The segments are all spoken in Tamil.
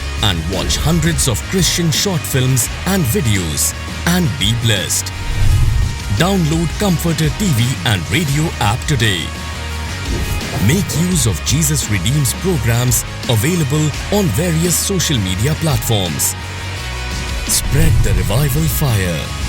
and watch hundreds of Christian short films and videos and be blessed. Download Comforter TV and radio app today. Make use of Jesus Redeems programs available on various social media platforms. Spread the revival fire.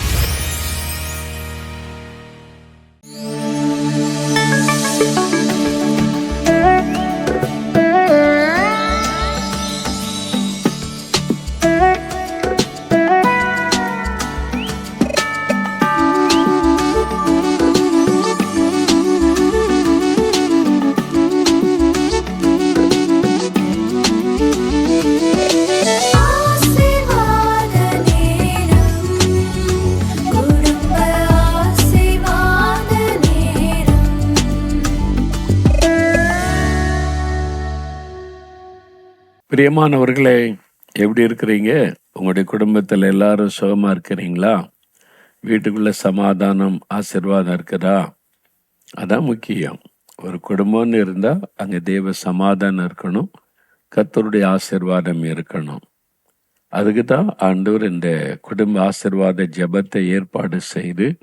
பிரியமானவர்களே எப்படி இருக்கிறீங்க? உங்களுடைய குடும்பத்தில் எல்லாரும் சுகமாக இருக்கிறீங்களா? வீட்டுக்குள்ளே சமாதானம் ஆசீர்வாதம் இருக்குதா? அதான் முக்கியம். ஒரு குடும்பம்னு இருந்தால் அங்கே தெய்வ சமாதானம் இருக்கணும். கத்தருடைய ஆசீர்வாதம் இருக்கணும். அதுக்கு தான் ஆண்டவர் இந்த குடும்ப ஆசீர்வாத ஜெபத்தை ஏற்பாடு செய்து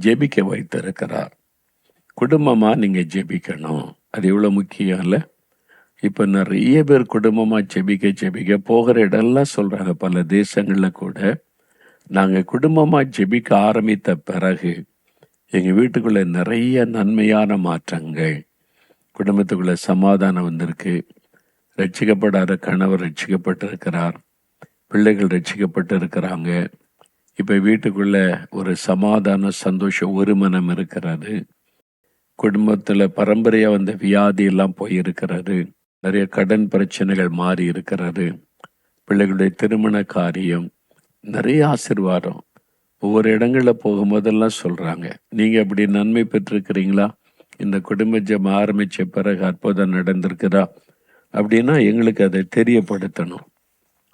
ஜெபிக்க வைத்திருக்கிறார். குடும்பமாக நீங்கள் ஜெபிக்கணும். அது எவ்வளோ முக்கியம் இல்லை? இப்போ நிறைய பேர் குடும்பமாக ஜெபிக்க ஜெபிக்க போகிற இடம்லாம் சொல்கிறாங்க பல தேசங்களில் கூட நாங்கள் குடும்பமாக ஜெபிக்க ஆரம்பித்த பிறகு எங்கள் வீட்டுக்குள்ளே நிறைய நன்மையான மாற்றங்கள். குடும்பத்துக்குள்ளே சமாதானம் வந்திருக்கு. ரட்சிக்கப்படாத கணவர் ரட்சிக்கப்பட்டிருக்கிறார். பிள்ளைகள் ரட்சிக்கப்பட்டு இருக்கிறாங்க இப்போ வீட்டுக்குள்ளே ஒரு சமாதான ஒரு மனம் இருக்கிறது. குடும்பத்தில் பரம்பரையாக வந்த வியாதி எல்லாம் போயிருக்கிறது. நிறைய கடன் பிரச்சனைகள் மாறி இருக்கிறது. பிள்ளைகளுடைய திருமண காரியம் நிறைய ஆசீர்வாதம். ஒவ்வொரு இடங்கள்ல போகும்போதெல்லாம் சொல்கிறாங்க நீங்கள் அப்படி நன்மை பெற்றிருக்கிறீங்களா? இந்த குடும்ப ஜம் ஆரம்பிச்ச பிறகு அற்புதம் நடந்திருக்குதா? அப்படின்னா எங்களுக்கு அதை தெரியப்படுத்தணும்.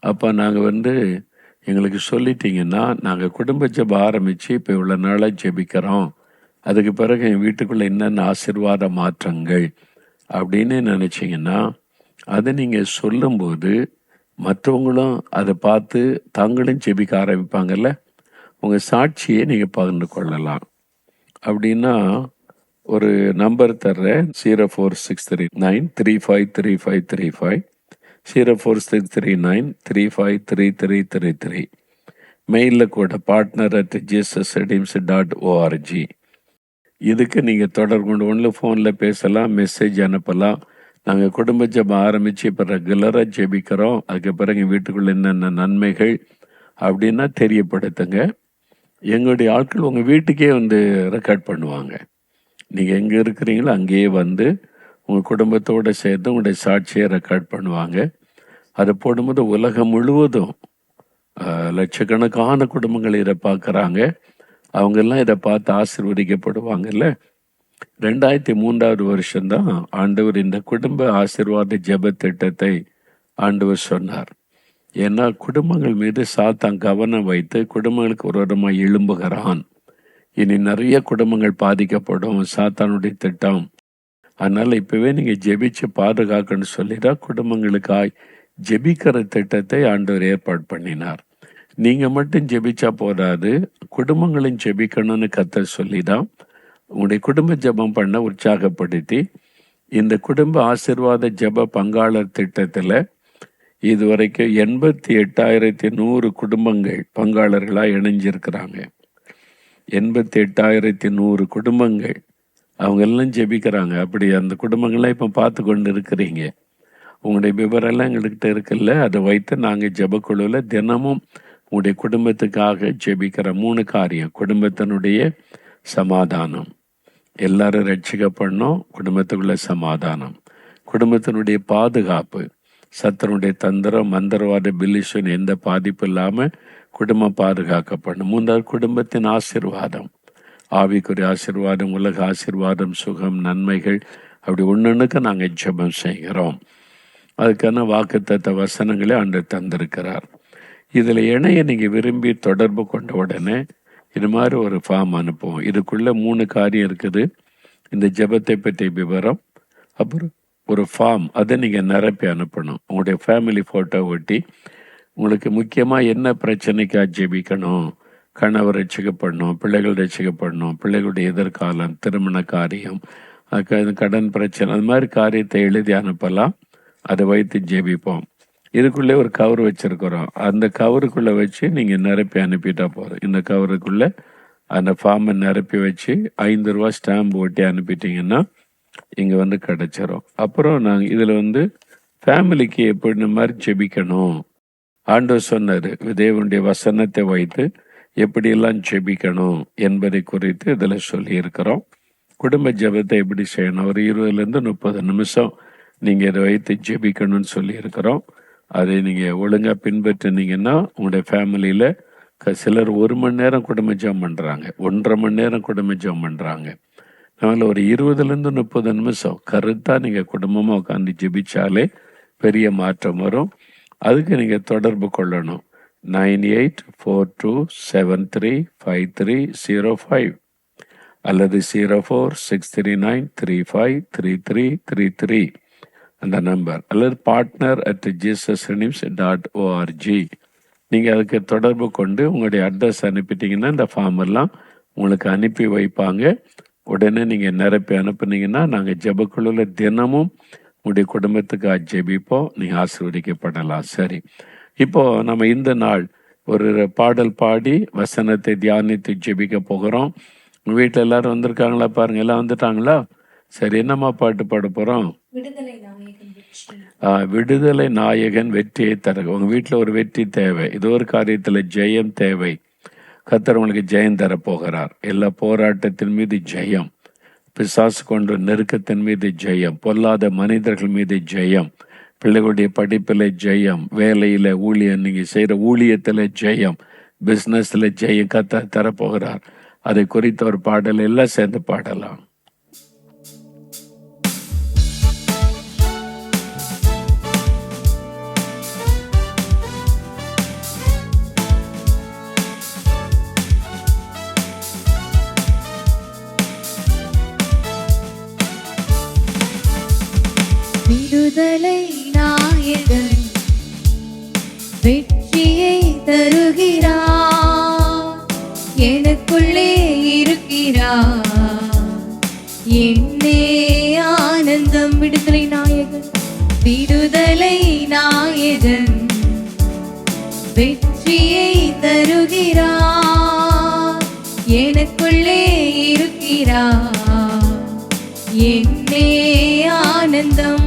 அப்போ நாங்கள் வந்து எங்களுக்கு சொல்லிட்டீங்கன்னா நாங்கள் குடும்ப ஜெபம் ஆரம்பித்து இப்போ இவ்வளோ நாளாக ஜெபிக்கிறோம். அதுக்கு பிறகு என் வீட்டுக்குள்ளே என்னென்ன ஆசீர்வாத மாற்றங்கள்? அப்படின்னு நினச்சிங்கன்னா அதை நீங்கள் சொல்லும்போது மற்றவங்களும் அதை பார்த்து தாங்களும் ஜெபிக்க ஆரம்பிப்பாங்கல்ல? உங்கள் சாட்சியை நீங்கள் பகிர்ந்து கொள்ளலாம். அப்படின்னா ஒரு நம்பர் தர்றேன். Zero four six three nine three five three five three five zero four six three nine three five three three three three மெயிலில் கூட partner at GSS dot ORG இதுக்கு நீங்கள் தொடர்பு கொண்டு ஒன்று ஃபோனில் பேசலாம் மெசேஜ் அனுப்பலாம். நாங்கள் குடும்ப ஜெபம் ஆரம்பித்து இப்போ ரெகுலராக ஜெபிக்கிறோம். அதுக்கு பிறகு வீட்டுக்குள்ளே என்னென்ன நன்மைகள் அப்படின்னா தெரியப்படுத்துங்க. எங்களுடைய ஆட்கள் உங்கள் வீட்டுக்கே வந்து ரெக்கார்ட் பண்ணுவாங்க. நீங்கள் எங்கே இருக்கிறீங்களோ அங்கேயே வந்து உங்கள் குடும்பத்தோடு சேர்த்து உங்களுடைய சாட்சியை ரெக்கார்ட் பண்ணுவாங்க. அதை போடும்போது உலகம் முழுவதும் லட்சக்கணக்கான குடும்பங்கள் இதை பார்க்குறாங்க. அவங்கெல்லாம் இதை பார்த்து ஆசிர்வதிக்கப்படுவாங்கல்ல? ரெண்டாயிரத்தி மூன்றாவது வருஷம்தான் ஆண்டவர் இந்த குடும்ப ஆசிர்வாத ஜப திட்டத்தை ஆண்டவர் சொன்னார். ஏன்னா குடும்பங்கள் மீது சாத்தான் கவனம் வைத்து குடும்பங்களுக்கு ஒரு விதமாக எழும்புகிறான். இனி நிறைய குடும்பங்கள் பாதிக்கப்படும். சாத்தானுடைய திட்டம். அதனால் இப்போவே நீங்கள் ஜெபிச்சு பாதுகாக்கணும்னு சொல்லிதான் குடும்பங்களுக்காய் ஜெபிக்கிற திட்டத்தை ஆண்டவர் ஏற்பாடு பண்ணினார். நீங்க மட்டும் ஜெபிச்சா போதாது. குடும்பங்களும் ஜெபிக்கணும்னு கத்த சொல்லி தான் உங்களுடைய குடும்ப ஜெபம் பண்ண உற்சாகப்படுத்தி இந்த குடும்ப ஆசிர்வாத ஜெப பங்காளர் திட்டத்துல இதுவரைக்கும் எண்பத்தி எட்டாயிரத்தி நூறு குடும்பங்கள் பங்காளர்களாக இணைஞ்சிருக்கிறாங்க. எண்பத்தி எட்டாயிரத்தி நூறு குடும்பங்கள் அவங்க எல்லாம் ஜெபிக்கிறாங்க. அப்படி அந்த குடும்பங்கள்லாம் இப்போ பார்த்து கொண்டு இருக்கிறீங்க. உங்களுடைய விவரம்லாம் எங்கள்கிட்ட இருக்குல்ல? அதை வைத்து நாங்கள் ஜெபக்குழுவில் தினமும் உங்களுடைய குடும்பத்துக்காக ஜெபிக்கிற மூணு காரியம் குடும்பத்தினுடைய சமாதானம். எல்லாரும் ரட்சிக்கப்படணும் குடும்பத்துக்குள்ள சமாதானம். குடும்பத்தினுடைய பாதுகாப்பு சத்தனுடைய தந்திரம் மந்திரவாத பில்லிஷன் எந்த பாதிப்பும் இல்லாமல் குடும்பம் பாதுகாக்கப்படணும். மூன்றாவது குடும்பத்தின் ஆசிர்வாதம். ஆவிக்குரிய ஆசிர்வாதம் உலக ஆசிர்வாதம் சுகம் நன்மைகள் அப்படி ஒன்றுக்கு நாங்கள் ஜெபம் செய்கிறோம். அதுக்கான வாக்குத்தத்த வசனங்களை ஆண்டு தந்திருக்கிறார். இதில் இணைய நீங்கள் விரும்பி தொடர்பு கொண்ட உடனே இது மாதிரி ஒரு ஃபார்ம் அனுப்புவோம். இதுக்குள்ளே மூணு காரியம் இருக்குது. இந்த ஜெபத்தை பற்றிய விவரம் அப்புறம் ஒரு ஃபார்ம் அதை நீங்கள் நிரப்பி அனுப்பணும். உங்களுடைய ஃபேமிலி ஃபோட்டோ ஒட்டி உங்களுக்கு முக்கியமாக என்ன பிரச்சனைக்காக ஜெபிக்கணும் கணவர் ரசிக்கப்படணும் பிள்ளைகள் ரசிக்கப்படணும் பிள்ளைகளுடைய எதிர்காலம் திருமண காரியம் கடன் பிரச்சனை அது மாதிரி காரியத்தை எழுதி அனுப்பலாம். அதை வைத்து ஜெபிப்போம். இதுக்குள்ளே ஒரு கவர் வச்சுருக்குறோம். அந்த கவருக்குள்ளே வச்சு நீங்கள் நிரப்பி அனுப்பிட்டா போதும். இந்த கவருக்குள்ளே அந்த ஃபார்மை நிரப்பி வச்சு ஐந்து ரூபா ஸ்டாம்ப் ஒட்டி அனுப்பிட்டீங்கன்னா இங்கே வந்து கிடச்சிரும். அப்புறம் நாங்கள் இதில் வந்து ஃபேமிலிக்கு எப்படி இந்த மாதிரி ஜெபிக்கணும் ஆண்டவர் சொன்னார் தேவனுடைய வசனத்தை வைத்து எப்படியெல்லாம் ஜெபிக்கணும் என்பதை குறித்து இதில் சொல்லியிருக்கிறோம். குடும்ப ஜெபத்தை எப்படி செய்யணும்? ஒரு இருபதுலேருந்து முப்பது நிமிஷம் நீங்கள் இதை வைத்து ஜெபிக்கணும்னு சொல்லியிருக்கிறோம். அதை நீங்கள் ஒழுங்காக பின்பற்றினீங்கன்னா உங்களுடைய ஃபேமிலியில் க சிலர் ஒரு மணி நேரம் குடும்ப ஜெபம் பண்ணுறாங்க ஒன்றரை மணி நேரம் குடும்ப ஜெபம் பண்ணுறாங்க அதனால் ஒரு இருபதுலேருந்து முப்பது நிமிஷம் கருத்தாக நீங்கள் குடும்பமாக உட்காந்து ஜெபிச்சாலே பெரிய மாற்றம் வரும். அதுக்கு நீங்கள் தொடர்பு கொள்ளணும். Nine eight four two seven three five three zero five அல்லது zero four six three nine three five three three three three. அந்த நம்பர் அல்லது partner at Jesus dot ORG நீங்கள் அதுக்கு தொடர்பு கொண்டு உங்களுடைய அட்ரஸ் அனுப்பிட்டீங்கன்னா இந்த ஃபார்ம் எல்லாம் உங்களுக்கு அனுப்பி வைப்பாங்க. உடனே நீங்கள் நிரப்பி அனுப்புனீங்கன்னா நாங்கள் ஜெபக்குழுவில் தினமும் உங்களுடைய குடும்பத்துக்கு ஜெபிப்போம் நீங்கள் ஆசீர்வதிக்கப்படலாம். சரி. இப்போ நம்ம இந்த நாள் ஒரு பாடல் பாடி வசனத்தை தியானித்து ஜெபிக்க போகிறோம். உங்கள் வீட்டில் எல்லாரும் வந்திருக்காங்களா பாருங்க. எல்லாம் வந்துட்டாங்களா? சரி என்னம்மா பாட்டு பாட போகிறோம் விடுதலை நாயகன் வெற்றியை தர உங்க வீட்டில் ஒரு வெற்றி தேவை. இது ஒரு காரியத்தில் ஜெயம் தேவை. கர்த்தர் உங்களுக்கு ஜெயம் தர போகிறார். எல்லா போராட்டத்தின் மீது ஜெயம். பிசாசு கொண்டு நெருக்கத்தின் மீது ஜெயம். பொல்லாத மனிதர்கள் மீது ஜெயம். பிள்ளைகளுடைய படிப்பில் ஜெயம். வேலையில் ஊழியம் நீங்கள் செய்கிற ஊழியத்தில் ஜெயம். பிஸ்னஸில் ஜெயம் கத்த தரப்போகிறார் அதை குறித்த ஒரு பாடல் எல்லாம் சேர்ந்து பாடலாம். விடுதலை நாயகன் வெற்றியை தருகிறார். எனக்குள்ளே இருக்கிறார். என்னே ஆனந்தம் விடுதலை நாயகன் விடுதலை நாயகன் வெற்றியை தருகிறார். எனக்குள்ளே இருக்கிறார். என்னே ஆனந்தம்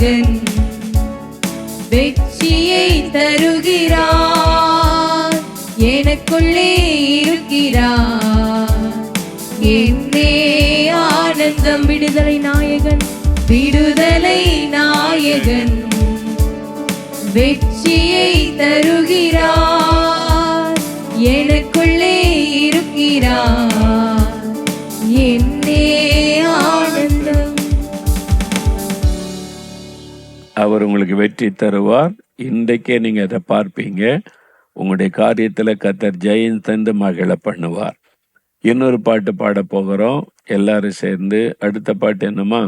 நாயகன் வெற்றியை தருகிறார். எனக்குள்ளே இருக்கிறார். என்னே ஆனந்தம் விடுதலை நாயகன் விடுதலை நாயகன். வெற்றியை தருகிறார். எனக்குள்ளே இருக்கிறார். அவர் உங்களுக்கு வெற்றி தருவார். இன்றைக்கே நீங்க அதை பார்ப்பீங்க. உங்களுடைய காரியத்துல கத்தர் ஜெயம் தந்து மகிழ பண்ணுவார். இன்னொரு பாட்டு பாட போகிறோம். எல்லாரும் சேர்ந்து அடுத்த பாட்டு என்னமா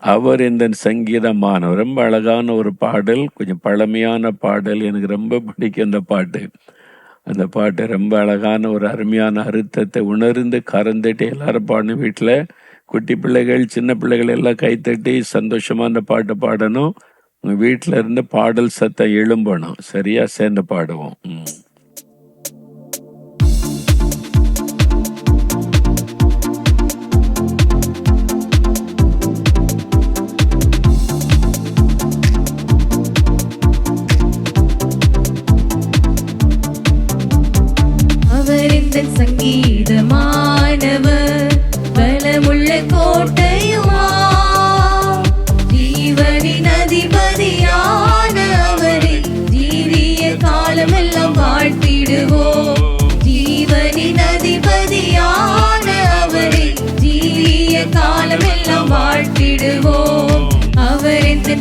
அவர் இந்த சங்கீதமானவர். ரொம்ப அழகான ஒரு பாடல். கொஞ்சம் பழமையான பாடல். எனக்கு ரொம்ப பிடிக்கும் அந்த பாட்டு. அந்த பாட்டு ரொம்ப அழகான ஒரு அருமையான அர்த்தத்தை உணர்ந்து கறந்துட்டு எல்லாரும் பாடணும் வீட்டில் குட்டி பிள்ளைகள் சின்ன பிள்ளைகள் எல்லாம் கைத்தட்டி சந்தோஷமாக அந்த பாட்டு பாடணும். வீட்டில் இருந்து பாடல் சத்தம் எழும்பணும். சரியாக சேர்ந்து பாடுவோம். ம்.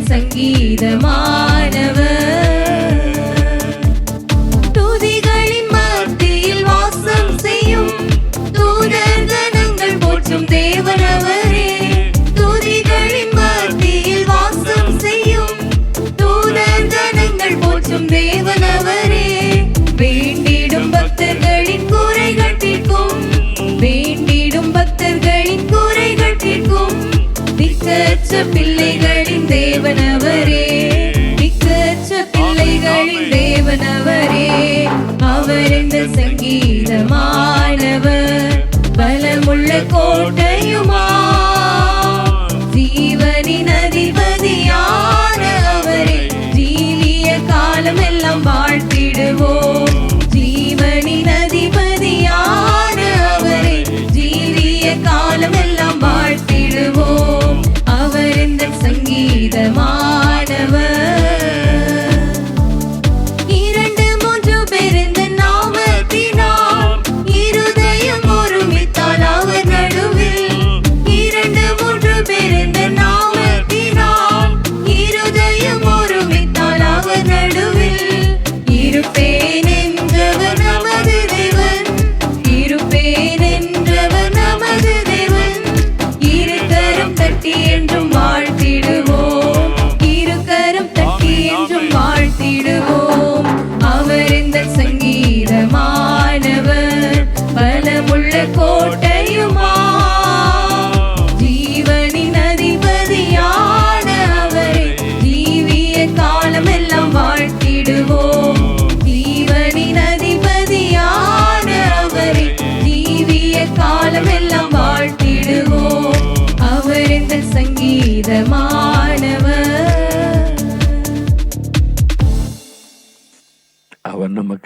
சங்கீதமா? நிறைந்த சங்கீதமானவர் பலமுள்ள கோட்டையுமா? ஜீவனின் அதிபதியான அவரை ஜீவிய காலம் எல்லாம் வாழ்த்திடுவோம் ஜீவனின் அதிபதியான அவரை ஜீவிய காலமெல்லாம்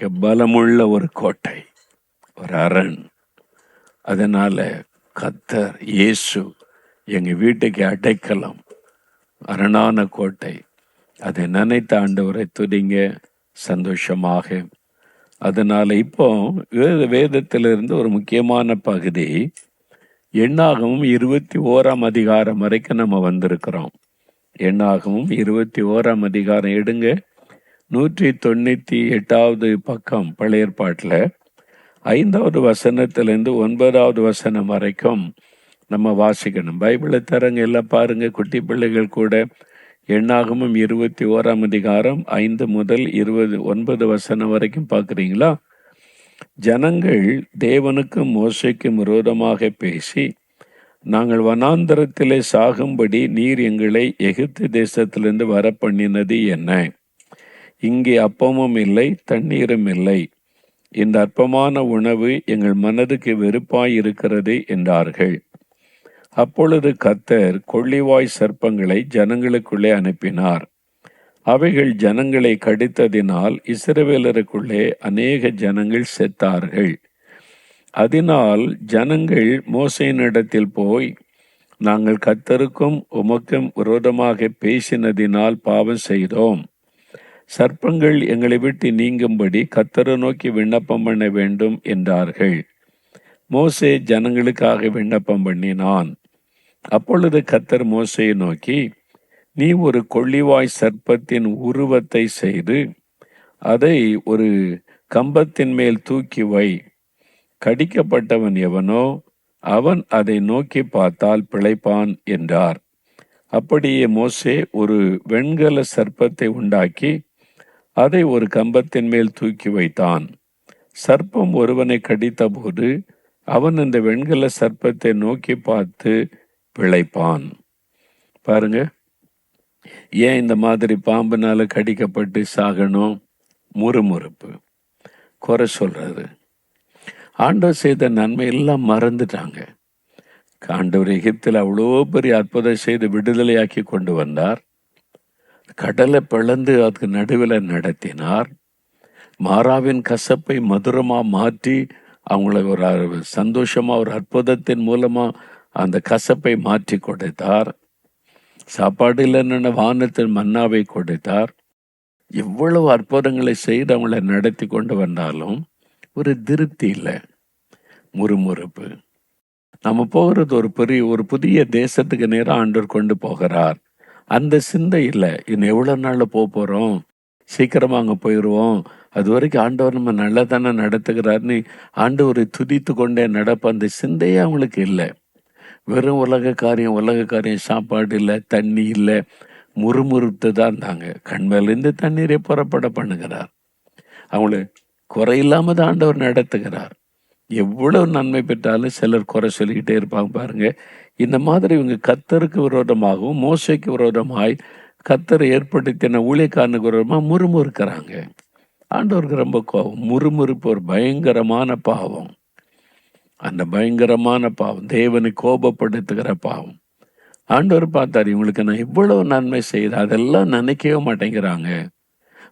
பலமுள்ள ஒரு கோட்டை ஒரு அரண். அதனால் கத்தர் இயேசு எங்கள் வீட்டுக்கு அடைக்கலம் அரணான கோட்டை. அதை நினைத்த ஆண்டவரை துதிங்க சந்தோஷமாக. அதனால் இப்போ வேத வேதத்திலிருந்து ஒரு முக்கியமான பகுதி எண்ணாகவும் இருபத்தி ஓராம் அதிகாரம் வரைக்கும் நம்ம வந்திருக்கிறோம். எண்ணாகவும் இருபத்தி ஓராம் அதிகாரம் எடுங்க. நூற்றி தொண்ணூத்தி எட்டாவது பக்கம் பழைய ஐந்தாவது வசனத்திலிருந்து ஒன்பதாவது வசனம் வரைக்கும் நம்ம வாசிக்கணும். பைபிளை தரங்க எல்லாம் பாருங்க குட்டி பிள்ளைகள் கூட. எண்ணாகமும் இருபத்தி ஓராம் அதிகாரம் ஐந்து முதல் இருபது ஒன்பது வசனம் வரைக்கும் பார்க்குறீங்களா? ஜனங்கள் தேவனுக்கும் மோசைக்கும் விரோதமாக பேசி நாங்கள் வனாந்தரத்திலே சாகும்படி நீர் எங்களை எகிப்து தேசத்திலிருந்து வர பண்ணினது என்ன? இங்கே அப்பமும் இல்லை தண்ணீரும் இல்லை. இந்த அற்பமான உணவு எங்கள் மனதுக்கு வெறுப்பாய் இருக்கிறது என்றார்கள். அப்பொழுது கத்தர் கொள்ளிவாய் சர்ப்பங்களை ஜனங்களுக்குள்ளே அனுப்பினார். அவைகள் ஜனங்களை கடித்ததினால் இஸ்ரவேலருக்குள்ளே அநேக ஜனங்கள் செத்தார்கள். அதனால் ஜனங்கள் மோசையினிடத்தில் போய் நாங்கள் கத்தருக்கும் உமக்கும் விரோதமாக பேசினதினால் பாவம் செய்தோம். சர்ப்பங்கள் எங்களை விட்டு நீங்கும்படி கத்தரை நோக்கி விண்ணப்பம் பண்ண வேண்டும் என்றார்கள். மோசே ஜனங்களுக்காக விண்ணப்பம் பண்ணினான். அப்பொழுது கத்தர் மோசையை நோக்கி நீ ஒரு கொள்ளிவாய் சர்ப்பத்தின் உருவத்தை செய்து அதை ஒரு கம்பத்தின் மேல் தூக்கி வை. கடிக்கப்பட்டவன் எவனோ அவன் அதை நோக்கி பார்த்தால் பிழைப்பான் என்றார். அப்படியே மோசே ஒரு வெண்கல சர்ப்பத்தை உண்டாக்கி அதை ஒரு கம்பத்தின் மேல் தூக்கி வைத்தான். சர்ப்பம் ஒருவனை கடித்தபோது அவன் இந்த வெண்கல சர்ப்பத்தை நோக்கி பார்த்து பிழைப்பான். பாருங்க ஏன் இந்த மாதிரி பாம்புனால கடிக்கப்பட்டு சாகணும்? முறுமுறுப்பு. குறை சொல்றது ஆண்டவர் செய்த நன்மை எல்லாம் மறந்துட்டாங்க. ஆண்டவர் எகிப்தில் அவ்வளோ பெரிய அற்புதம் செய்து விடுதலையாக்கி கொண்டு வந்தார். கடலை பிளந்து அதுக்கு நடுவில் நடத்தினார். மாறாவின் கசப்பை மதுரமா மாற்றி அவங்கள ஒரு சந்தோஷமாக சந்தோஷமா ஒரு அற்புதத்தின் மூலமா அந்த கசப்பை மாற்றி கொடுத்தார். சாப்பாடு இல்லைன்னு வானத்தின் மன்னாவை கொடுத்தார். எவ்வளவு அற்புதங்களை செய்து அவங்கள நடத்தி கொண்டு வந்தாலும் ஒரு திருப்தி இல்லை முறுமுறுப்பு. நம்ம போகிறது ஒரு பெரிய ஒரு புதிய தேசத்துக்கு நேரம் ஆண்டவர் கொண்டு போகிறார். அந்த சிந்தை இல்லை. இன்னும் எவ்வளவு நாள்ல போக போறோம்? சீக்கிரமா அங்க போயிடுவோம் அது வரைக்கும் ஆண்டவர் நம்ம நல்லா தானே நடத்துகிறாருன்னு ஆண்டவரை துதித்து கொண்டே நடப்ப அந்த சிந்தையே அவங்களுக்கு இல்லை. வெறும் உலக காரியம் உலக காரியம் சாப்பாடு இல்லை தண்ணி இல்லை. முறுமுறுத்து தான் இருந்தாங்க கண்மேலிருந்து தண்ணீரை புறப்பட பண்ணுகிறார். அவங்கள குறையில்லாம தான் ஆண்டவர் நடத்துகிறார். எவ்வளவு நன்மை பெற்றாலும் சிலர் குறை சொல்லிக்கிட்டே இருப்பாங்க பாருங்க. இந்த மாதிரி இவங்க கத்தருக்கு விரோதமாகவும் மோசைக்கு விரோதமாய் கத்தரை ஏற்படுத்தின ஊழியக்காரனுக்கு விரோதமாக முறுமுறுக்கிறாங்க. ஆண்டவருக்கு ரொம்ப கோபம். முறுமுறுப்பு ஒரு பயங்கரமான பாவம். அந்த பயங்கரமான பாவம். தேவனை கோபப்படுத்துகிற பாவம். ஆண்டவர் பார்த்தார் இவங்களுக்கு நான் இவ்வளவு நன்மை செய்து அதெல்லாம் நினைக்கவே மாட்டேங்கிறாங்க.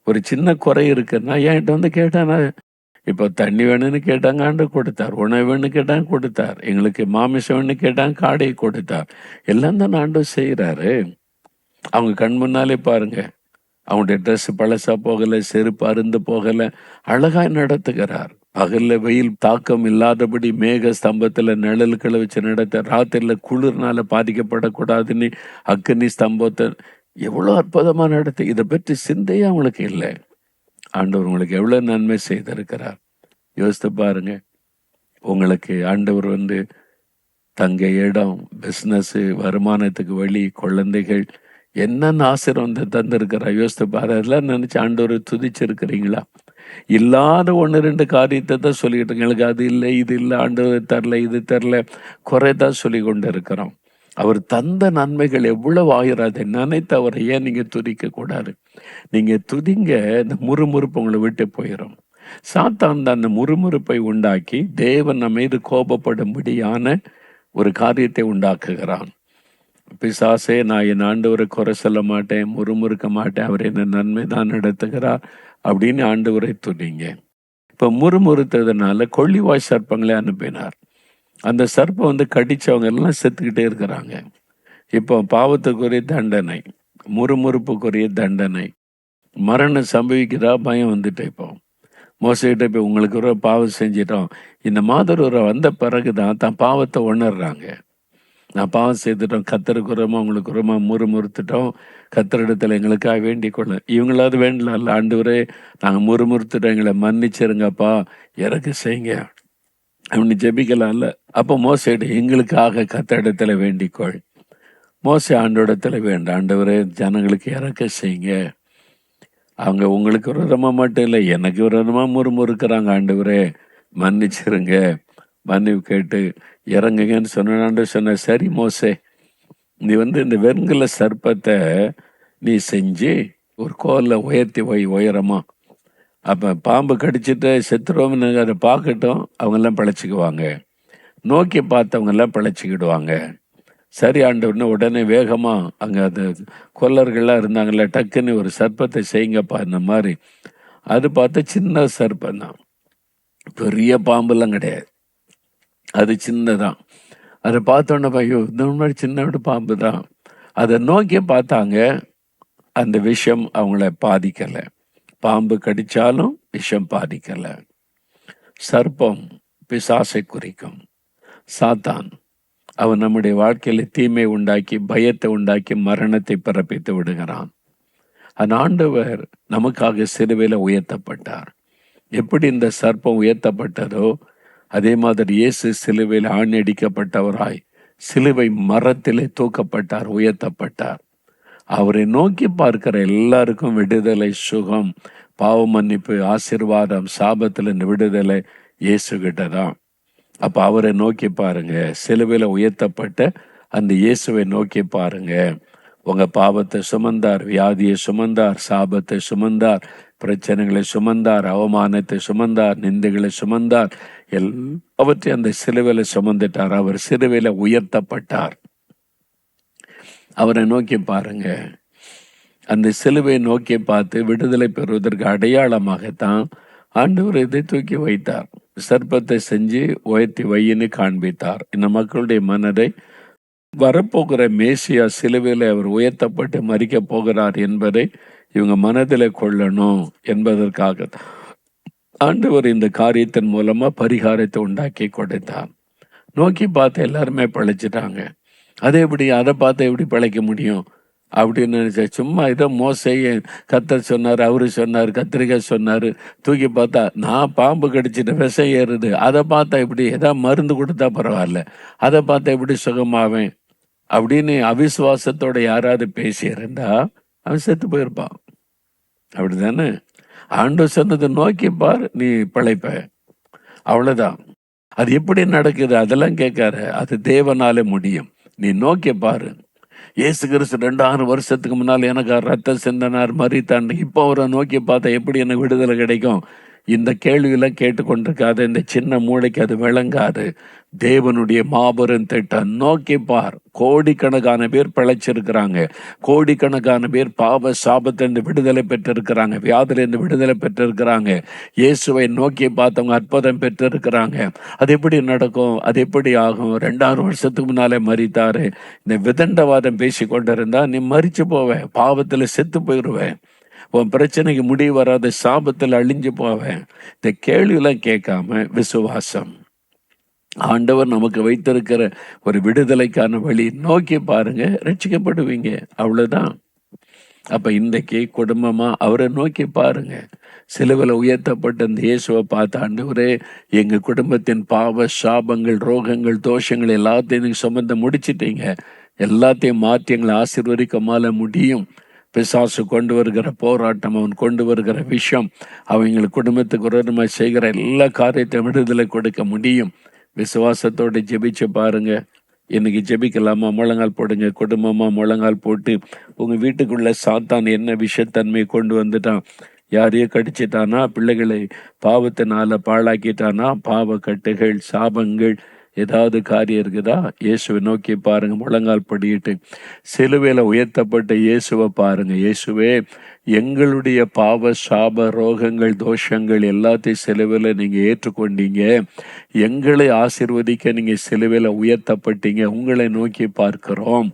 ஒரு சின்ன குறை இருக்குன்னா என்கிட்ட வந்து கேட்டானா இப்போ தண்ணி வேணும்னு கேட்டாங்க ஆண்டு கொடுத்தார். உணவு வேணும்னு கேட்டாங்க கொடுத்தார். எங்களுக்கு மாமிசம் வேணும்னு கேட்டாங்க காடையை கொடுத்தார். எல்லாம் தான் ஆண்டு செய்கிறாரு அவங்க கண் முன்னாலே பாருங்க. அவங்களுடைய ட்ரெஸ் பழசா போகலை செருப்பு அருந்து போகல அழகாய் நடத்துகிறார். பகல்ல வெயில் தாக்கம் இல்லாதபடி மேக ஸ்தம்பத்துல நிழல்களை வச்சு நடத்த ராத்திரில குளிர்னால பாதிக்கப்படக்கூடாதுன்னு அக்னி ஸ்தம்பத்தை எவ்வளவு அற்புதமாக நடத்து இதை பற்றி சிந்தையே அவங்களுக்கு இல்லை. ஆண்டவர் உங்களுக்கு எவ்வளோ நன்மை செய்திருக்கிறார். யோசித்து பாருங்க. உங்களுக்கு ஆண்டவர் வந்து தங்க இடம் பிஸ்னஸ்ஸு வருமானத்துக்கு வழி குழந்தைகள் என்னென்ன ஆசீர்வாதம் தந்திருக்கிறார் யோசித்து பாரு. அதெல்லாம் நினச்சி ஆண்டவர் துதிச்சிருக்கிறீங்களா? இல்லாத ஒன்று ரெண்டு காரியத்தை தான் சொல்லிக்கிட்டு எங்களுக்கு அது இல்லை இது இல்லை ஆண்டவர் தரல இது தரல. குறை தான் சொல்லி கொண்டு இருக்கிறோம் அவர் தந்த நன்மைகள் எவ்வளவு ஆயிரம் அதை நினைத்து அவரை ஏன் நீங்கள் துதிக்க கூடாது? நீங்கள் துதிங்க இந்த முறுமுறுப்பு உங்களை விட்டு போயிடும் சாத்தான் அந்த முறுமுறுப்பை உண்டாக்கி தேவன் நம்ம மீது கோபப்படும்படியான ஒரு காரியத்தை உண்டாக்குகிறான். பிசாசே நான் என் ஆண்டவரை குறை சொல்ல மாட்டேன் முறுமுறுக்க மாட்டேன் அவர் என்ன நன்மை தான் நடத்துகிறார் அப்படின்னு ஆண்டவரை துணிங்க இப்போ முறுமுறுத்ததுனால கொள்ளிவாய் சர்ப்பங்களை அனுப்பினார். அந்த சர்ப்பம் வந்து கடிச்சவங்க எல்லாம் செத்துக்கிட்டே இருக்கிறாங்க. இப்போ பாவத்துக்குரிய தண்டனை முறுமுறுப்புக்குரிய தண்டனை மரணம் சம்பவிக்கிறதா பயம் வந்துட்டு இப்போ. மோசகிட்ட இப்போ உங்களுக்கு ஒரு பாவம் செஞ்சிட்டோம். இந்த மாதிரி ஒரு வந்த பிறகு தான் தான் பாவத்தை உணர்றாங்க. நான் பாவம் செய்துட்டோம். கத்தருக்கு உங்களுக்கு உரமா முறுமுறுத்துட்டோம். கத்தரிடத்துல எங்களுக்காக வேண்டிக் கொள்ள இவங்களாவது வேண்டல ஆண்டவரே. நாங்கள் முறுமுறுத்துட்டோம். எங்களை மன்னிச்சிருங்கப்பா. இறக்கு செய்யுங்க. அப்படின்னு ஜெபிக்கலாம்ல. அப்போ மோசையிட எங்களுக்காக கத்த இடத்துல வேண்டிக்கொள். மோசை ஆண்டோடத்துல வேண்டாம். ஆண்டவரே ஜனங்களுக்கு இறக்க செய்யுங்க. அவங்க உங்களுக்கு விரதமாக மட்டும் இல்லை எனக்கு விரதமாக முறுமுறுக்கிறாங்க ஆண்டவரே. மன்னிச்சிருங்க. மன்னிப்பு கேட்டு இறங்குங்கன்னு சொன்ன ஆண்டு சொன்ன சரி மோசே நீ வந்து இந்த வெண்கல சர்ப்பத்தை நீ செஞ்சு ஒரு கோல்ல உயர்த்தி வை உயரமாக அப்போ பாம்பு கடிச்சிட்டு செத்துருவோம்னு அதை பார்க்கட்டும் அவங்கெல்லாம் பிழைச்சிக்குவாங்க. நோக்கி பார்த்தவங்கெல்லாம் பிழைச்சிக்கிடுவாங்க. சரி ஆண்டவர்னு உடனே வேகமாக அங்கே அது கொல்லர்கள்லாம் இருந்தாங்கல்ல டக்குன்னு ஒரு சர்ப்பத்தை செய்யுங்கப்பா இந்த மாதிரி. அது பார்த்தா சின்ன சர்ப்பம் தான். பெரிய பாம்புலாம் கிடையாது. அது சின்னதான். அதை பார்த்தோன்னே ஐயோ இந்த மாதிரி சின்ன பாம்பு தான். அதை நோக்கி பார்த்தாங்க. அந்த விஷயம் அவங்கள பாதிக்கலை. பாம்பு கடிச்சாலும் விஷம் பாதிக்கலை. சர்ப்பம் பிசாசை குறிக்கும். சாத்தான் அவன் நம்முடைய வாழ்க்கையில தீமை உண்டாக்கி பயத்தை உண்டாக்கி மரணத்தை பிறப்பித்து விடுகிறான். அந்த ஆண்டவர் நமக்காக சிறுவையில் உயர்த்தப்பட்டார். எப்படி இந்த சர்ப்பம் உயர்த்தப்பட்டதோ அதே மாதிரி இயேசு சிலுவையில் ஆணடிக்கப்பட்டவராய் சிலுவை மரத்திலே தூக்கப்பட்டார் உயர்த்தப்பட்டார். அவரை நோக்கி பார்க்கிற எல்லாருக்கும் விடுதலை சுகம் பாவ மன்னிப்பு சாபத்தில் இந்த விடுதலை இயேசு கிட்ட தான் அப்போ அவரை நோக்கி பாருங்க. சிலுவையில் உயர்த்தப்பட்ட அந்த இயேசுவை நோக்கி பாருங்க. உங்க பாவத்தை சுமந்தார் வியாதியை சுமந்தார் சாபத்தை சுமந்தார் பிரச்சனைகளை சுமந்தார் அவமானத்தை சுமந்தார் நிந்தைகளை சுமந்தார் எல்லாவற்றையும் அந்த சிலுவையில் சுமந்துட்டார். அவர் சிலுவையில் உயர்த்தப்பட்டார். அவரை நோக்கி பாருங்க. அந்த சிலுவையை நோக்கி பார்த்து விடுதலை பெறுவதற்கு அடையாளமாகத்தான் ஆண்டவர் இதை தூக்கி வைத்தார். சர்ப்பத்தை செஞ்சு உயர்த்தி வையின்னு காண்பித்தார். இந்த மக்களுடைய மனதை வரப்போகிற மேசியா சிலுவையில் அவர் உயர்த்தப்பட்டு மறிக்க போகிறார் என்பதை இவங்க மனதில் கொள்ளணும் என்பதற்காக ஆண்டவர் இந்த காரியத்தின் மூலமாக பரிகாரத்தை உண்டாக்கி கொடுத்தார். நோக்கி பார்த்து எல்லாருமே பழிச்சிட்டாங்க. அதே எப்படி? அதை பார்த்து எப்படி பிழைக்க முடியும்? அப்படின்னு நினச்சேன் சும்மா இதை மோசைய கத்தர் சொன்னார் அவரு சொன்னார் கத்திரிக்காய் சொன்னார் தூக்கி பார்த்தா நான் பாம்பு கடிச்சிட்டு விஷம் ஏறுது. அதை பார்த்தா இப்படி ஏதாவது மருந்து கொடுத்தா பரவாயில்ல. அதை பார்த்தா எப்படி சுகமாவேன்? அப்படின்னு அவிசுவாசத்தோட யாராவது பேசியிருந்தா அவன் செத்து போயிருப்பான். அப்படிதானே? ஆண்டு சொன்னதை நோக்கி பார் நீ பிழைப்ப. அவ்வளோதான் அது எப்படி நடக்குது? அதெல்லாம் கேட்காரு அது தேவனாலே முடியும். நீ நோக்கி பாரு. இயேசு கிறிஸ்து ரெண்டாயிரம் வருஷத்துக்கு முன்னால் எனக்கு ரத்த சிந்தனார் மறித்தான் இப்போ அவரை நோக்கி பார்த்தா எப்படி எனக்கு விடுதலை கிடைக்கும்? இந்த கேள்வியெல்லாம் கேட்டுக்கொண்டிருக்காது இந்த சின்ன மூளைக்கு அது விளங்காது. தேவனுடைய மாபெரும் திட்டம். நோக்கி பார். கோடிக்கணக்கான பேர் பிழைச்சிருக்கிறாங்க. கோடிக்கணக்கான பேர் பாவ சாபத்திலிருந்து விடுதலை பெற்றிருக்கிறாங்க. வியாதிலிருந்து விடுதலை பெற்றிருக்கிறாங்க. இயேசுவை நோக்கி பார்த்தவங்க அற்புதம் பெற்றிருக்கிறாங்க. அது எப்படி நடக்கும்? அது எப்படி ஆகும்? ரெண்டாயிரம் வருஷத்துக்கு முன்னாலே மறித்தாரு இந்த விதண்டவாதம் பேசி கொண்டிருந்தா நீ மறிச்சு போவேன் பாவத்துல செத்து போயிடுவேன் உன் பிரச்சனைக்கு முடிவு வராத சாபத்தில் அழிஞ்சு போவேன். இந்த கேள்வியெல்லாம் கேட்காம விசுவாசம். ஆண்டவர் நமக்கு வைத்திருக்கிற ஒரு விடுதலைக்கான வழி. நோக்கி பாருங்க ரட்சிக்கப்படுவீங்க. அவ்வளவுதான். அப்ப இன்றைக்கு குடும்பமா அவரை நோக்கி பாருங்க. சிலுவில் உயர்த்தப்பட்ட இந்த இயேசுவை பார்த்த ஆண்டவரே எங்க குடும்பத்தின் பாவ சாபங்கள் ரோகங்கள் தோஷங்கள் எல்லாத்தையும் சுமந்த சுமந்து முடிச்சிட்டீங்க. எல்லாத்தையும் மாற்றி எங்களை ஆசீர்வதிக்க மால முடியும். பிசாசு கொண்டு வருகிற போராட்டம் அவன் கொண்டு வருகிற விஷயம் அவங்களுக்கு குடும்பத்துக்கு உரமாக செய்கிற எல்லா காரியத்தையும் விடுதலை கொடுக்க முடியும். விசுவாசத்தோடு ஜெபிச்சு பாருங்க. இன்னைக்கு ஜெபிக்கலாமா? முழங்கால் போடுங்க. குடும்பமா முழங்கால் போட்டு உங்க வீட்டுக்குள்ள சாத்தான் என்ன விஷத்தன்மையை கொண்டு வந்துட்டான்? யாரையோ கடிச்சிட்டானா? பிள்ளைகளை பாவத்தினால பாழாக்கிட்டானா? பாவ கட்டுகள் சாபங்கள் ஏதாவது காரியம் இருக்குதா? இயேசுவை நோக்கி பாருங்க முழங்கால் படியிட்டு. சிலுவையில் உயர்த்தப்பட்ட இயேசுவை பாருங்க. இயேசுவே எங்களுடைய பாவ சாப ரோகங்கள் தோஷங்கள் எல்லாத்தையும் சிலுவையில் நீங்கள் ஏற்றுக்கொண்டீங்க. எங்களை ஆசிர்வதிக்க நீங்கள் சிலுவையில் உயர்த்தப்பட்டீங்க. உங்களை நோக்கி பார்க்கிறோம்.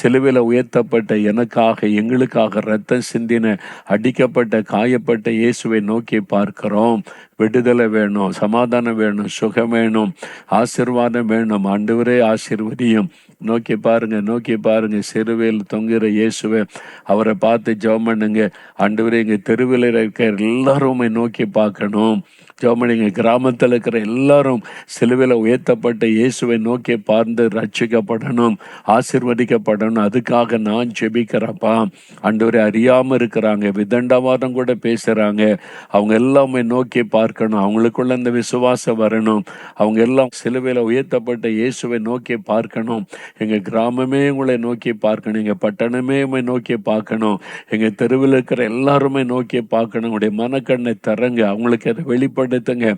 சிலுவையில் உயர்த்தப்பட்ட எனக்காக எங்களுக்காக ரத்தம் சிந்தின அடிக்கப்பட்ட காயப்பட்ட இயேசுவை நோக்கி பார்க்கிறோம். விடுதலை வேணும் சமாதானம் வேணும் சுகம் வேணும் ஆசிர்வாதம் வேணும். ஆண்டவரே ஆசிர்வதியும். நோக்கி பாருங்க நோக்கி பாருங்க. சிறுவையில் தொங்குகிற இயேசுவை அவரை பார்த்து ஜெபம் பண்ணுங்க. ஆண்டவரே எங்கள் தெருவில் இருக்கிற எல்லாருமே நோக்கி பார்க்கணும். ஜெர்மனிங்க கிராமத்தில் இருக்கிற எல்லாரும் சிலுவையில் உயர்த்தப்பட்ட இயேசுவை நோக்கி பார்த்து ரட்சிக்கப்படணும் ஆசிர்வதிக்கப்படணும். அதுக்காக நான் ஜெபிக்கிறப்பா. ஆண்டவரை அறியாமல் இருக்கிறாங்க விதண்டவாதம் கூட பேசுகிறாங்க அவங்க எல்லாமே நோக்கி பார்க்கணும். அவங்களுக்குள்ள அந்த விசுவாசம் வரணும். அவங்க எல்லாம் சிலுவையில் உயர்த்தப்பட்ட இயேசுவை நோக்கி பார்க்கணும். எங்கள் கிராமமே உங்களை நோக்கி பார்க்கணும். எங்கள் பட்டணமே உம்மை நோக்கி பார்க்கணும். எங்கள் தெருவில் இருக்கிற எல்லாருமே நோக்கி பார்க்கணும். உங்களுடைய மனக்கண்ணை தரங்க அவங்களுக்கு அதை வெளிப்படுத்துங்க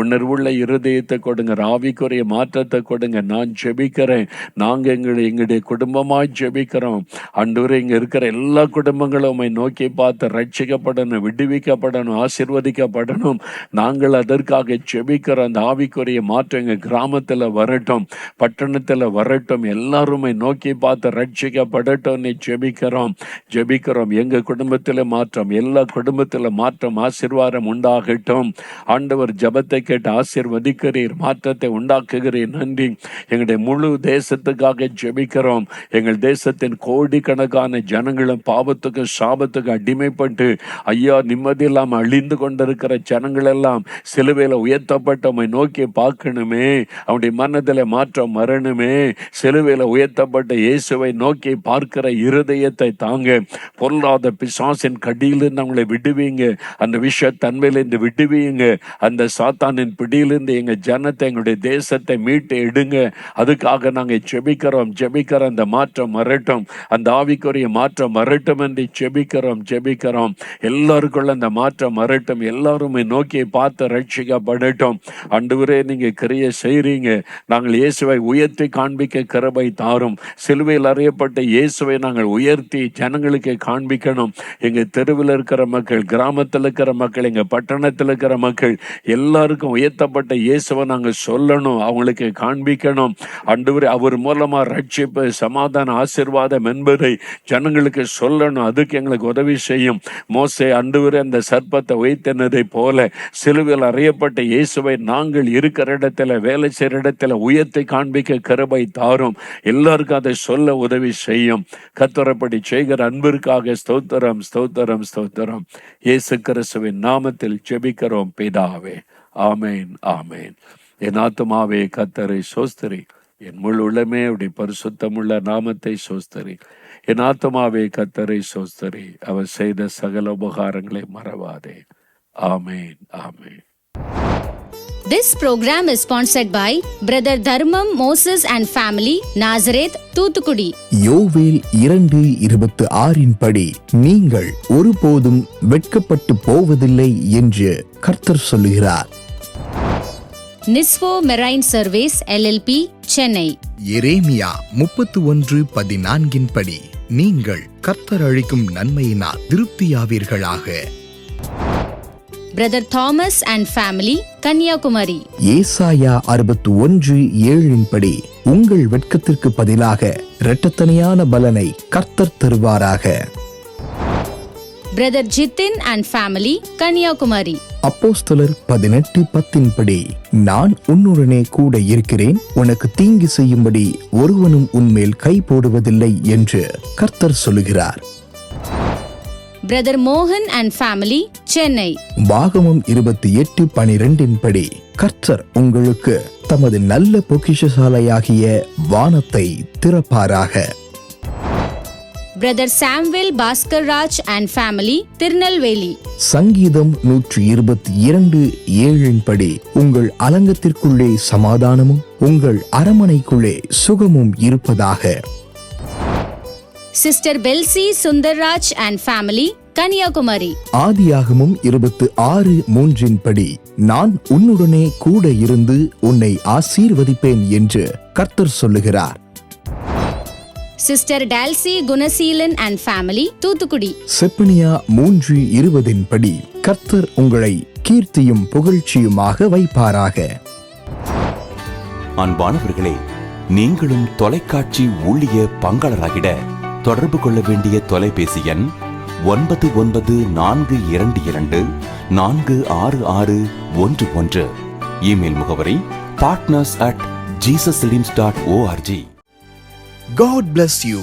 உணர்வுள்ள இருதயத்தை கொடுங்க. ஆவிக்குரிய மாற்றத்தை கொடுங்க. நான் ஜெபிக்கிறேன். நாங்கள் எங்களுடைய எங்களுடைய குடும்பமாக ஜெபிக்கிறோம். அன்று இங்கே இருக்கிற எல்லா குடும்பங்களும் உண்மை நோக்கி பார்த்து ரட்சிக்கப்படணும் விடுவிக்கப்படணும் ஆசிர்வதிக்கப்படணும். நாங்கள் அதற்காக ஜெபிக்கிறோம். அந்த ஆவிக்குரிய மாற்றம் எங்கள் கிராமத்தில் வரட்டும் பட்டணத்தில் வரட்டும். எல்லாருமே நோக்கி பார்த்து ரட்சிக்கப்படட்டும். நீ ஜெபிக்கிறோம். ஜெபிக்கிறோம். எங்கள் குடும்பத்தில் மாற்றம் எல்லா குடும்பத்தில் மாற்றம் ஆசீர்வாதம் உண்டாகட்டும். ஆண்டவர் ஜெபத்தை கேட்டு ஆசீர்வதிக்கிறீர் மாற்றத்தை உண்டாக்குகிறீர். நன்றி. எங்களுடைய முழு தேசத்துக்காக ஜெபிக்கிறோம். எங்கள் தேசத்தின் கோடிக்கணக்கான ஜனங்களும் பாவத்துக்கு சாபத்துக்கு அடிமைப்பட்டு ஐயா நிம்மதி இல்லாமல் அழிந்து கொண்டிருக்கிற ஜனங்கள் எல்லாம் சிலுவையில் உயர்த்தப்பட்டவமை நோக்கி பார்க்கணுமே. அவனுடைய மனதில் மாற்றம் வரணுமே. சிலுவையில் உயர்த்தப்பட்ட இயேசுவை நோக்கி பார்க்கிற இருதயத்தை தாங்க. பொருளாத பிசாசின் கடியிலிருந்து அவங்களை விடுவீங்க. அந்த விஷய தன்மையிலிருந்து விடுவீங்க. அந்த சாத்தானின் பிடியிலிருந்து எங்க ஜனத்தை எங்களுடைய தேசத்தை மீட்டு எடுங்க. அதுக்காக நாங்கள் ஜெபிக்கிறோம் ஜெபிக்கிறோம். அந்த மாற்றம் வரட்டும். அந்த ஆவிக்குரிய மாற்றம் வரட்டும் என்று ஜெபிக்கிறோம் ஜெபிக்கிறோம். எல்லாருக்குள்ள அந்த மாற்றம் வரட்டும். எல்லாருமே நோக்கி பார்த்து ரட்சிக்கப்படட்டும். அன்றுவரே நீங்க கிரிய செய்கிறீங்க நாங்கள் இயேசுவை உயர்த்தி காண்பிக்க கிருபை தாரும். சிலுவையில் அறியப்பட்ட இயேசுவை நாங்கள் உயர்த்தி ஜனங்களுக்கு காண்பிக்கணும். எங்க தெருவில் இருக்கிற மக்கள் கிராமத்தில் இருக்கிற மக்கள் எங்க பட்டணத்தில் இருக்கிற மக்கள் எல்லாருக்கும் உயர்த்தப்பட்ட இயேசுவை நாங்கள் சொல்லணும் அவங்களுக்கு காண்பிக்கணும். அன்று அவர் மூலமா ரட்சிப்பு சமாதான ஆசீர்வாதம் என்பதை ஜனங்களுக்கு சொல்லணும். அதுக்கு எங்களுக்கு உதவி செய்யும். மோசை அன்று அந்த சர்ப்பத்தை உயர்த்தினதை போல சிலுவையில் அறியப்பட்ட இயேசுவை நாங்கள் இருக்கிற இடத்துல வேலை செய்கிற இடத்துல உயர்த்தி காண்பிக்க கருபை தாரும். எல்லாருக்கும் அதை சொல்ல உதவி செய்யும். கத்தரப்படி செய்கிற அன்பிற்காக ஸ்தோத்திரம் ஸ்தோத்திரம் ஸ்தோத்திரம். இயேசு கிறிஸ்துவின் நாமத்தில் ஜெபிக்கிறோம் பிதாவே ஆமேன் ஆமேன். என் ஆத்மாவே கத்தரை சோஸ்தரி. என் முழு உள்ளமே அப்படி பரிசுத்தமுள்ள நாமத்தை சோஸ்தரி. என் ஆத்மாவே கத்தரை சோஸ்தரி. அவர் செய்த சகல உபகாரங்களை மறவாதே. ஆமேன் ஆமேன். This program is sponsored by Brother Dharmam Moses and Family, Nazareth, Thoothukudi யோவேல் இரண்டு இருபத்து ஆறின் படி நீங்கள் ஒருபோதும் வெட்கப்பட்டு போவதில்லை என்று கர்த்தர் சொல்லுகிறார். நிஸ்வோ மெரைன் சர்வீஸ் எல்எல்பி சென்னை எரேமியா முப்பத்து ஒன்று பதினான்கின் படி நீங்கள் கர்த்தர் அளிக்கும் நன்மையினால் திருப்தியாவீர்களாக. Brother Thomas and family Kanyakumari ஏசாயா அறுபத்து ஒன்று ஏழின் படி உங்கள் வெட்கத்திற்கு பதிலாக இரட்டத்தனையான பலனை கர்த்தர் தருவாராக. Brother Jithin and family Kanyakumari அப்போஸ்தலர் பதினெட்டு பத்தின் படி நான் உன்னுடனே கூட இருக்கிறேன் உனக்கு தீங்கு செய்யும்படி ஒருவனும் உன்மேல் கை போடுவதில்லை என்று கர்த்தர் சொல்லுகிறார். பிரதர் மோகன் அண்ட் ஃபேமிலி சென்னை. பாகமம் இருபத்தி எட்டு பனிரெண்டின் படி கர்த்தர் உங்களுக்கு தமது நல்ல பொக்கிஷசாலையாகிய வானத்தை திறப்பாராக. Brother Samuel Bhaskar Raj and family Tirunelveli. சங்கீதம் நூற்றி இருபத்தி இரண்டு ஏழின் படி உங்கள் அலங்கத்திற்குள்ளே சமாதானமும் உங்கள் அரமனைக்குள்ளே சுகமும் இருப்பதாக. Sister Belsy Sundarraj and family Kanyakumari. ஆதியாகமும் இருபத்து ஆறு மூன்றின் படி நான் உன்னுடனே கூட இருந்து உன்னை ஆசீர்வதிப்பேன் என்று கர்த்தர் சொல்லுகிறார். Sister Dolcy Gunaseelan and family Thoothukudi Zephaniah மூன்று இருபதின் படி கர்த்தர் உங்களை கீர்த்தியும் புகழ்ச்சியுமாக வைப்பாராக. அன்பானவர்களே நீங்களும் தொலைக்காட்சி ஊழிய பங்காளராகிட தொடர்பு கொள்ள வேண்டிய தொலைபேசி எண் ஒன்பது ஒன்பது நான்கு இரண்டு இரண்டு நான்கு ஆறு ஆறு ஒன்று ஒன்று. இமெயில் முகவரி partners at Jesus dot ORG God bless you